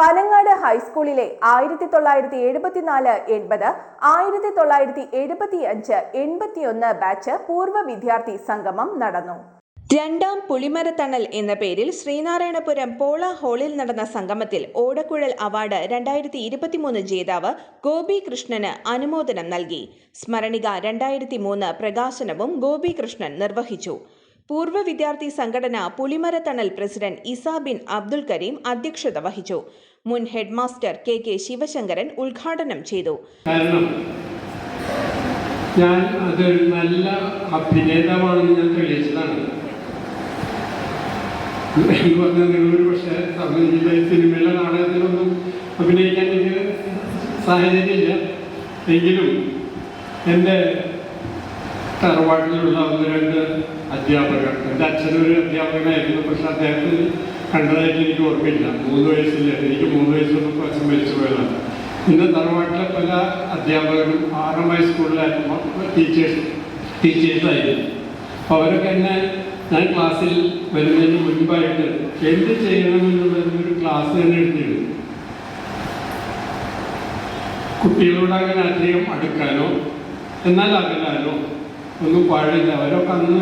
പനങ്ങാട് ഹൈസ്കൂളിലെ ആയിരത്തി തൊള്ളായിരത്തി എഴുപത്തിനാല് എൺപത് ആയിരത്തി തൊള്ളായിരത്തി എഴുപത്തി അഞ്ച് എൺപത്തിയൊന്ന് ബാച്ച് പൂർവ വിദ്യാർത്ഥി സംഗമം നടന്നു. രണ്ടാം പുളിമരത്തണൽ എന്ന പേരിൽ ശ്രീനാരായണപുരം പോള ഹാളിൽ നടന്ന സംഗമത്തിൽ ഓടക്കുഴൽ അവാർഡ് രണ്ടായിരത്തി ഇരുപത്തിമൂന്ന് ജേതാവ് ഗോപി കൃഷ്ണന് അനുമോദനം നൽകി. സ്മരണിക രണ്ടായിരത്തി മൂന്ന് പ്രകാശനവും ഗോപി കൃഷ്ണൻ നിർവഹിച്ചു. പൂർവ വിദ്യാർത്ഥി സംഘടന പുലിമരത്തണൽ പ്രസിഡന്റ് ഇസാ ബിൻ അബ്ദുൽ കരീം അധ്യക്ഷത വഹിച്ചു. മുൻ ഹെഡ്മാസ്റ്റർ കെ കെ ശിവശങ്കരൻ ഉദ്ഘാടനം ചെയ്തു. ഞാൻ അതൊരു നല്ല അഭിനേതാവാണെന്ന് ഞാൻ തെളിയിച്ചതാണ്. നിങ്ങളൊരു പക്ഷേ സംബന്ധിച്ചില്ല സിനിമയിലെ നാടകത്തിലൊന്നും അഭിനയിക്കാൻ എനിക്ക് സാഹചര്യമില്ല. എങ്കിലും എന്റെ തറവാട്ടിലുള്ള ഒന്ന് രണ്ട് അധ്യാപകർ. എന്റെ അച്ഛനൊരു അധ്യാപകനായിരുന്നു പക്ഷെ അദ്ദേഹത്തിന് കണ്ടതായിട്ട് എനിക്ക് ഓർമ്മയില്ല. മൂന്ന് വയസ്സില്ല? എനിക്ക് മൂന്ന് വയസ്സൊന്നും അച്ഛൻ മരിച്ചു പോയതാണ്. ഇന്ന് തറവാട്ടിലെ പല അധ്യാപകരും ആറാം വയസ്സ് സ്കൂളിലെ ടീച്ചേഴ്സ് ടീച്ചേഴ്സായിരുന്നു അപ്പോൾ അവരൊക്കെ എന്നെ ഞാൻ ക്ലാസ്സിൽ വരുന്നതിന് മുൻപായിട്ട് എന്ത് ചെയ്യണമെന്നുള്ളതിന് ഒരു ക്ലാസ് തന്നെ എടുത്തിരുന്നു. കുട്ടികളോട് അങ്ങനെ അധികം അടുക്കാനോ എന്നാൽ അകലാനോ ഒന്നും പാടില്ല. അവരൊക്കെ അന്ന്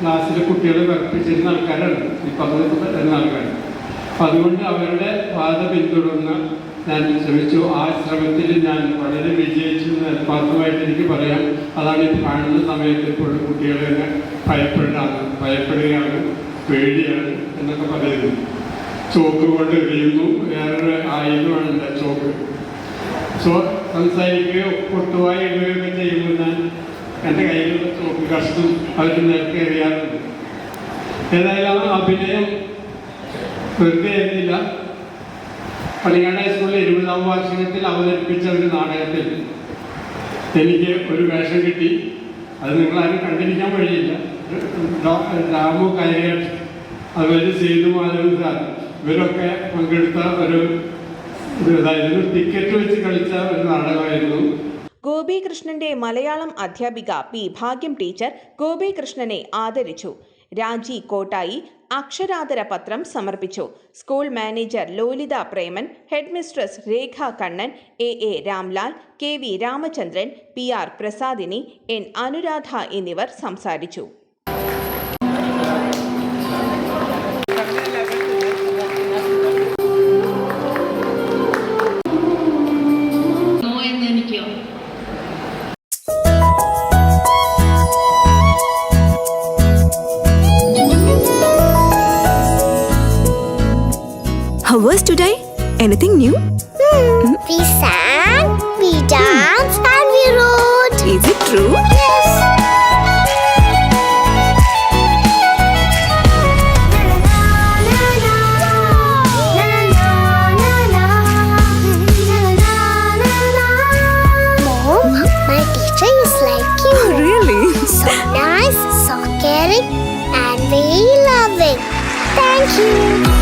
ക്ലാസ്സിലെ കുട്ടികളെ വർപ്പിച്ചിരുന്ന ആൾക്കാരാണ്. ഈ പങ്കെടുത്ത് പറ്റുന്ന ആൾക്കാരാണ്. അപ്പം അതുകൊണ്ട് അവരുടെ പാത പിന്തുടർന്ന് ഞാൻ ശ്രമിച്ചു. ആ ശ്രമത്തിൽ ഞാൻ വളരെ വിജയിച്ചു എന്ന് ആത്മാർത്ഥമായിട്ട് എനിക്ക് പറയാം. അതാണ് ഈ കാണുന്ന സമയത്ത് ഇപ്പോഴും കുട്ടികളെ എന്നെ ഭയപ്പെടാണ് ഭയപ്പെടുകയാണ് പേടിയാണ് എന്നൊക്കെ പറയുന്നു. ചോക്ക് കൊണ്ട് എറിയുന്നു. വേറൊരു ആയുധമാണ് എന്റെ ചോക്ക്. സോ സംസാരിക്കുകയോ പൊട്ടുവായി ഇടുകയൊക്കെ ചെയ്യുമ്പോൾ ഞാൻ എന്റെ ചോക്ക് കഷ്ണം അവർക്ക് നേരത്തെ എറിയാറുണ്ട് ഏതായാലും അഭിനയം വെറുതെ ആയിരുന്നില്ല. പണിക്കാട് സ്കൂളിൽ ഇരുപതാം വാർഷികത്തിൽ അവതരിപ്പിച്ച ഒരു നാടകത്തിൽ എനിക്ക് ഒരു വേഷം കിട്ടി. അത് നിങ്ങളാരും കണ്ടിരിക്കാൻ വഴിയില്ല. രാമു കയറിയാട്ട് അതുപോലെ സേതു മാധവൻ ഇവരൊക്കെ പങ്കെടുത്ത ഒരു ഇതായിരുന്നു ടിക്കറ്റ് വെച്ച് കളിച്ച ഒരു നാടകമായിരുന്നു. ഗോപി കൃഷ്ണന്റെ മലയാളം അധ്യാപിക പി ഭാഗ്യം ടീച്ചർ ഗോപികൃഷ്ണനെ ആദരിച്ചു. രാജി കോട്ടായി അക്ഷരാദര പത്രം സമർപ്പിച്ചു. School manager Lolitha Preman head mistress Rekha Kannan A A Ramlal K V Ramachandran P R Prasadini N Anuradha എന്നിവർ സംസാരിച്ചു. Was today? Anything new? Hmm? We sang, we danced, and we wrote. Is it true? Yes. Mom, my teacher is like you. Really? So nice, so caring, and very loving. Thank you.